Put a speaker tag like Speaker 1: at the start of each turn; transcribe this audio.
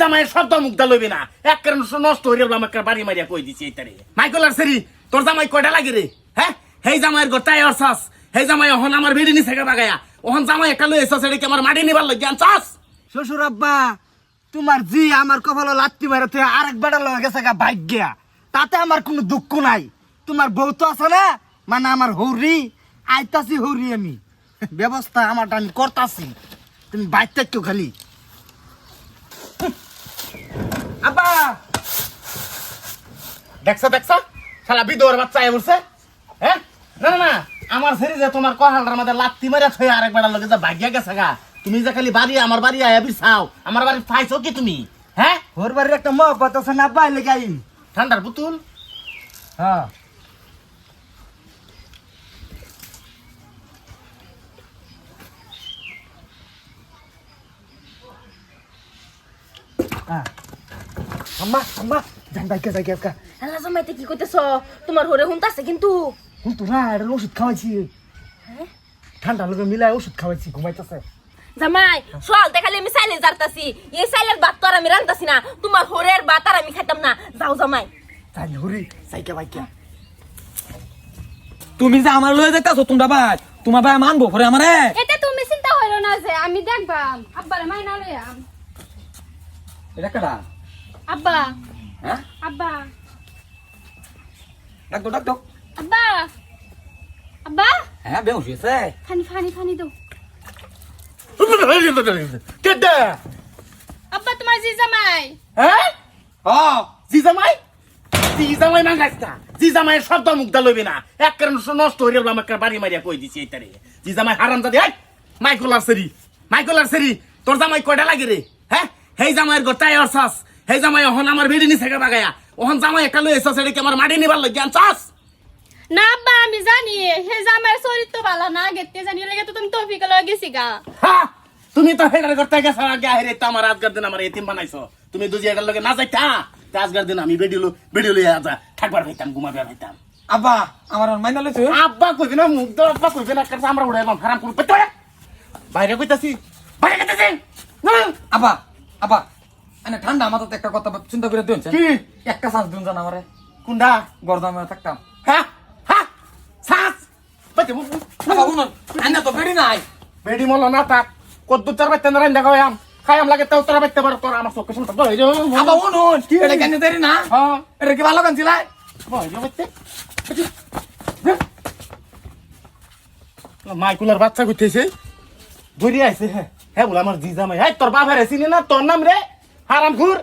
Speaker 1: জামাই শব্দ না নষ্ট জামাই গোটাই হেই জামাই আমার ওহন জামাই একটা আমার
Speaker 2: শ্বশুর আব্বা, তোমার জি আমার কপালে লাত্তি মারে, তুই আরেক বেড়া লয়ে গেছে গা ভাগ্যা তাতে আমার কোনো দুঃখ নাই। তোমার বউ তো আছে না? মানে আমার হৌরি, আইতাছি হৌরি আমি। ব্যবস্থা আমারটা আমি করতাছি। তুমি বাইতে কেউ খালি আব্বা
Speaker 1: দেখছ দেখছ? শালা বিদোর বাচ্চা এ বলছে হ্যাঁ না না না আমার সেরি যে তোমার কহালটার মধ্যে লাত্তি মারিয়া থই আরেক বেড়ার লগে যে ভাগ্যা গেছে গা। তুমি যে খালি বাড়ি আমার বাড়ি আয়া বিছাও আমার বাড়ি পাইছো কি তুমি? হ্যাঁ
Speaker 2: ওর বাড়ির একটা মহব্বত আছে না বাইলে গাই
Speaker 1: ঠান্ডার পুতুল?
Speaker 2: হ্যাঁ। আম্মা আম্মা জান বাইকে যাই গেকা
Speaker 3: আল্লাহ জামাইতে কি কইতেছ? তোমার হরে হুনতাছে কিন্তু।
Speaker 2: কিন্তু না এটা ওষুধ খাওয়াইছি। ঠান্ডা লোকে মিলাই ওষুধ খাওয়াইছি ঘুমাইতেছে।
Speaker 3: জামাই সোয়াল দেখালে আমি সাইলে জারতাছি। এই সাইলের ভাত তো আর আমি রান্তাছি না। তোমার হরের ভাত আর আমি খাইতাম না। যাও জামাই।
Speaker 2: যাই হরি সাইকে বাইকে।
Speaker 4: তুমি যে আমার লয়ে যাইতাছো তোমরা ভাই তোমার ভাই মানবো পরে আমারে।
Speaker 5: এতে তুমি চিন্তা হইল না যে আমি দেখবাম। আব্বারে মাইনা লইয়াম।
Speaker 4: এটা কেডা
Speaker 5: আব্বা।
Speaker 4: হ্যাঁ?
Speaker 5: আব্বা।
Speaker 4: ডাক দো ডাক দো।
Speaker 5: আব্বা। আব্বা।
Speaker 4: হ্যাঁ বেউস হয়েছে।
Speaker 5: ফানি ফানি ফানি দাও
Speaker 1: কেডা
Speaker 5: আব্বা তোমার জি জামাই।
Speaker 1: হ্যাঁ?
Speaker 4: হ
Speaker 1: জি জামাই? জি জামাই মাঙ্গাইস না জি জামাইয়ের শব্দ মুগ্ধা লইবে না। এক কারণ নষ্ট হয়ে গেল আমাকে বাড়ি মারিয়া কই দিছি এইটারে। জি জামাই হারাম জাদি হাই মাইকেল আর সেরি মাইকেল আর সেরি তোর জামাই কয়টা লাগে রে? হ্যাঁ? হেই জামাইয়ের গোটাই অরসাস হেই জামাই ওহন আমার বেড়ি নিছে বাগায়া। ওহন জামাই একটা লই এসে সেটা কি আমার মাটি নিবার লাগিয়ে আনছাস?
Speaker 5: না আব্বা আমি জানি। হে জামাইয়ের চরিত্র ভালো না গেতে জানি লাগে তো তুমি তৌফিক লয়ে গেছি গা।
Speaker 1: হ্যাঁ তুমি তো হেডার করতে গেছো আগে হেরে তো আমার আজকের দিন আমার এতিম বানাইছো। তুমি দুজি এটার লগে না যাইতা? তা আজকের দিন আমি বেডিলো বেডিলো যা থাকবার হইতাম ঘুমাবার হইতাম
Speaker 4: আব্বা আমার মাইনা লইছো?
Speaker 1: আব্বা কইবি না মুখ দাও আব্বা কইবি না কাছে আমরা উড়াইলাম হারাম করবে। বাইরে কইতাছি? বাইরে কইতাছি? না
Speaker 4: আব্বা আব্বা এনে ঠান্ডা মাথাতে একটা কথা চিন্তা করে দিন
Speaker 1: কি?
Speaker 4: একটা শ্বাস দিন জান আমারে।
Speaker 1: কুন্ডা
Speaker 4: গরদামে থাকতাম।
Speaker 1: হ্যাঁ হ্যাঁ
Speaker 4: তো বেড়ি নাই।
Speaker 1: বেডি মল না থাক কদ্দু চার বাইতে না রান্দা খাওয়াম খাইয়াম লাগে তাও তোরা বাইতে পারো তোরা আমার চোখে শুনতে বই যাও
Speaker 4: আব্বা শুনুন এটা কেন দেরি না?
Speaker 1: হ্যাঁ।
Speaker 4: এটা কি ভালো কানছিলাই
Speaker 1: বই যাও বাইতে মাইকুলার বাচ্চা কইতেছে ধরি আইছে হ্যাঁ। হ্যাঁ বলে আমার জি জামাই হ্যাঁ তোর বাবার চিনি না তোর নাম রে? হারাম খুর